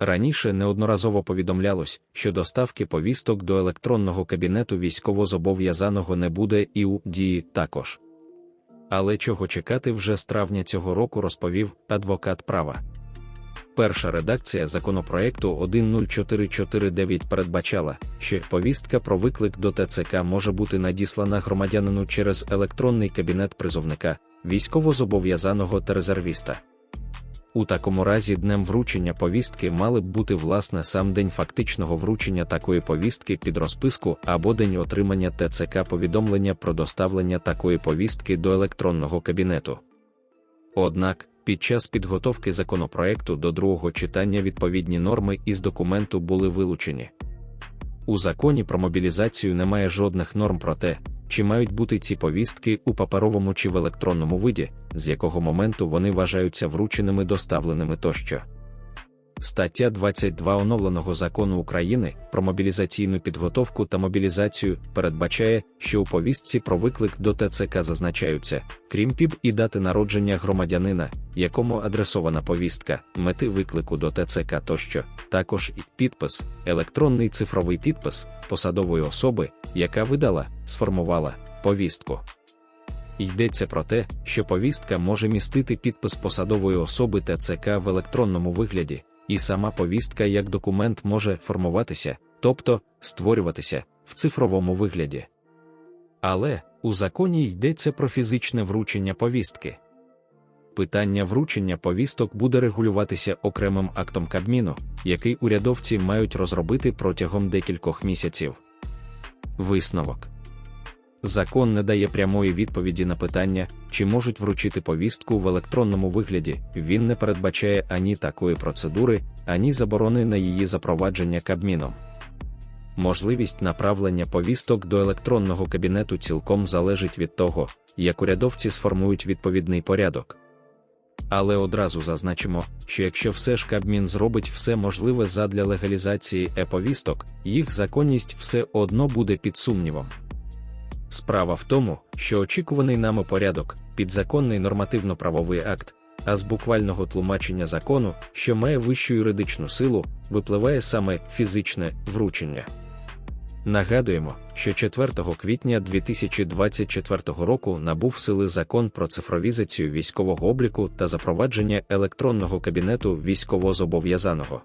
Раніше неодноразово повідомлялось, що доставки повісток до електронного кабінету військовозобов'язаного не буде і у дії також. Але чого чекати вже з травня цього року розповів адвокат права. Перша редакція законопроекту 10449 передбачала, що повістка про виклик до ТЦК може бути надіслана громадянину через електронний кабінет призовника, військовозобов'язаного та резервіста. У такому разі днем вручення повістки мали б бути власне сам день фактичного вручення такої повістки під розписку або день отримання ТЦК повідомлення про доставлення такої повістки до електронного кабінету. Однак, під час підготовки законопроекту до другого читання відповідні норми із документу були вилучені. У законі про мобілізацію немає жодних норм про те, чи мають бути ці повістки у паперовому чи в електронному виді, з якого моменту вони вважаються врученими доставленими тощо. Стаття 22 оновленого закону України про мобілізаційну підготовку та мобілізацію передбачає, що у повістці про виклик до ТЦК зазначаються, крім ПІБ і дати народження громадянина, якому адресована повістка, мети виклику до ТЦК тощо, також і підпис, електронний цифровий підпис посадової особи, яка видала, сформувала повістку. Йдеться про те, що повістка може містити підпис посадової особи ТЦК в електронному вигляді, і сама повістка як документ може формуватися, тобто створюватися в цифровому вигляді. Але у законі йдеться про фізичне вручення повістки. Питання вручення повісток буде регулюватися окремим актом Кабміну, який урядовці мають розробити протягом декількох місяців. Висновок Закон не дає прямої відповіді на питання, чи можуть вручити повістку в електронному вигляді. Він не передбачає ані такої процедури, ані заборони на її запровадження Кабміном. Можливість направлення повісток до електронного кабінету цілком залежить від того, як урядовці сформують відповідний порядок. Але одразу зазначимо, що якщо все ж Кабмін зробить все можливе задля легалізації е-повісток, їх законність все одно буде під сумнівом. Справа в тому, що очікуваний нами порядок, підзаконний нормативно-правовий акт, а з буквального тлумачення закону, що має вищу юридичну силу, випливає саме фізичне вручення. Нагадуємо, що 4 квітня 2024 року набув сили закон про цифровізацію військового обліку та запровадження електронного кабінету військовозобов'язаного.